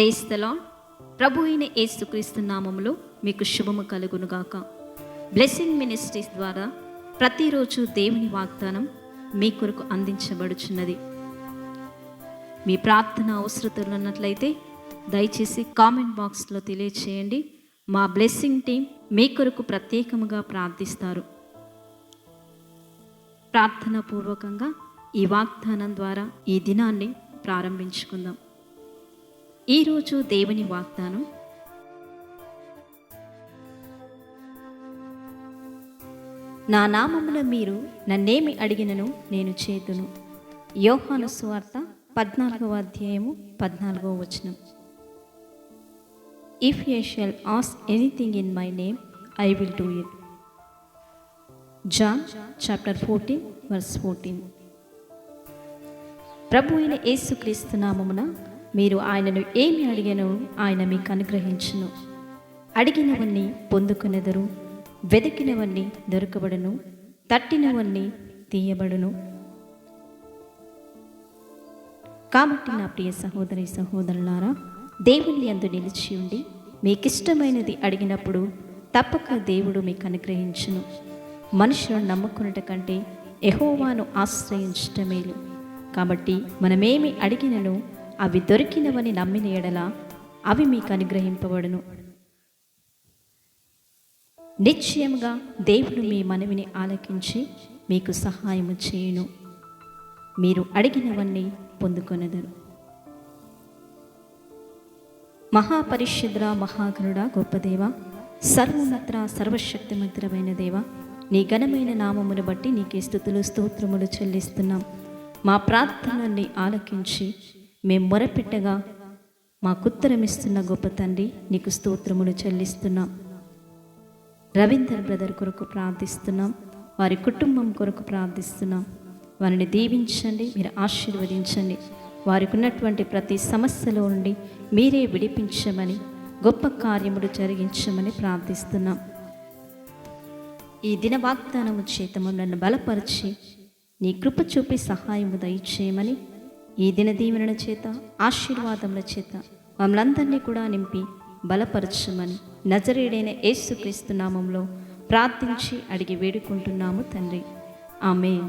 ప్రేస్తలా ప్రభు అయిన ఏసుక్రీస్తు నామములో మీకు శుభము కలుగునుగాక. బ్లెస్సింగ్ మినిస్ట్రీస్ ద్వారా ప్రతిరోజు దేవుని వాగ్దానం మీ కొరకు అందించబడుచున్నది. మీ ప్రార్థన అవసరతలు ఉన్నట్లయితే దయచేసి కామెంట్ బాక్స్లో తెలియచేయండి. మా బ్లెస్సింగ్ టీం మీ కొరకు ప్రత్యేకముగా ప్రార్థిస్తారు. ప్రార్థన పూర్వకంగా ఈ వాగ్దానం ద్వారా ఈ దినాన్ని ప్రారంభించుకుందాం. ఈరోజు దేవుని వాగ్దానం. నా నామమున మీరు నన్నేమి అడిగినను నేను చేతును. యోహాను స్వార్త పద్నాలుగవ అధ్యాయము పద్నాలుగవ వచనం. If you shall ask anything in my name I will do it John chapter fourteen verse fourteen ప్రభు అయిన యేసుక్రీస్తు నామమున మీరు ఆయనను ఏమి అడిగానో ఆయన మీకు అనుగ్రహించును. అడిగినవన్నీ పొందుకునెదరు వెతికినవన్నీ దొరకబడును తట్టినవన్నీ తీయబడును. కాబట్టి నా ప్రియ సహోదరి సహోదరులారా దేవుని అందు నిలిచి ఉండి మీకిష్టమైనది అడిగినప్పుడు తప్పక దేవుడు మీకు అనుగ్రహించును. మనుషులను నమ్ముకున్నట కంటే ఎహోవాను ఆశ్రయించటమేలు కాబట్టి మనమేమి అడిగినను అవి దొరికినవని నమ్మిన ఎడల అవి మీకు అనుగ్రహింపబడును. నిశ్చయముగా దేవుడు మీ మనవిని ఆలకించి మీకు సహాయము చేయును. మీరు అడిగినవన్నీ పొందుకొనెదరు. మహాపరిశుద్ర మహాగరుడ గొప్ప దేవ సర్వోన్నత సర్వశక్తిమంతురమైన దేవ నీ ఘనమైన నామమును బట్టి నీకే స్థుతులు స్తోత్రములు చెల్లిస్తున్నాం. మా ప్రార్థనల్ని ఆలకించి మేము మొరపెట్టగా మాకుత్తరమిస్తున్న గొప్ప తండ్రి నీకు స్తోత్రములు చెల్లిస్తున్నాం. రవీందర్ బ్రదర్ కొరకు ప్రార్థిస్తున్నాం. వారి కుటుంబం కొరకు ప్రార్థిస్తున్నాం. వారిని దీవించండి మీరు ఆశీర్వదించండి. వారికి ఉన్నటువంటి ప్రతి సమస్యలో నుండి మీరే విడిపించమని గొప్ప కార్యములు జరిగించమని ప్రార్థిస్తున్నాం. ఈ దిన వాగ్దానము చేత నన్ను బలపరిచి నీ కృప చూపి సహాయము దయచేయమని ఈ దిన దీవెన చేత ఆశీర్వాదముల చేత మమ్మల్ందరినీ కూడా నింపి బలపరచమని నజరేడైన యేసుక్రీస్తు నామంలో ప్రార్థించి అడిగి వేడుకుంటున్నాము తండ్రి. ఆమె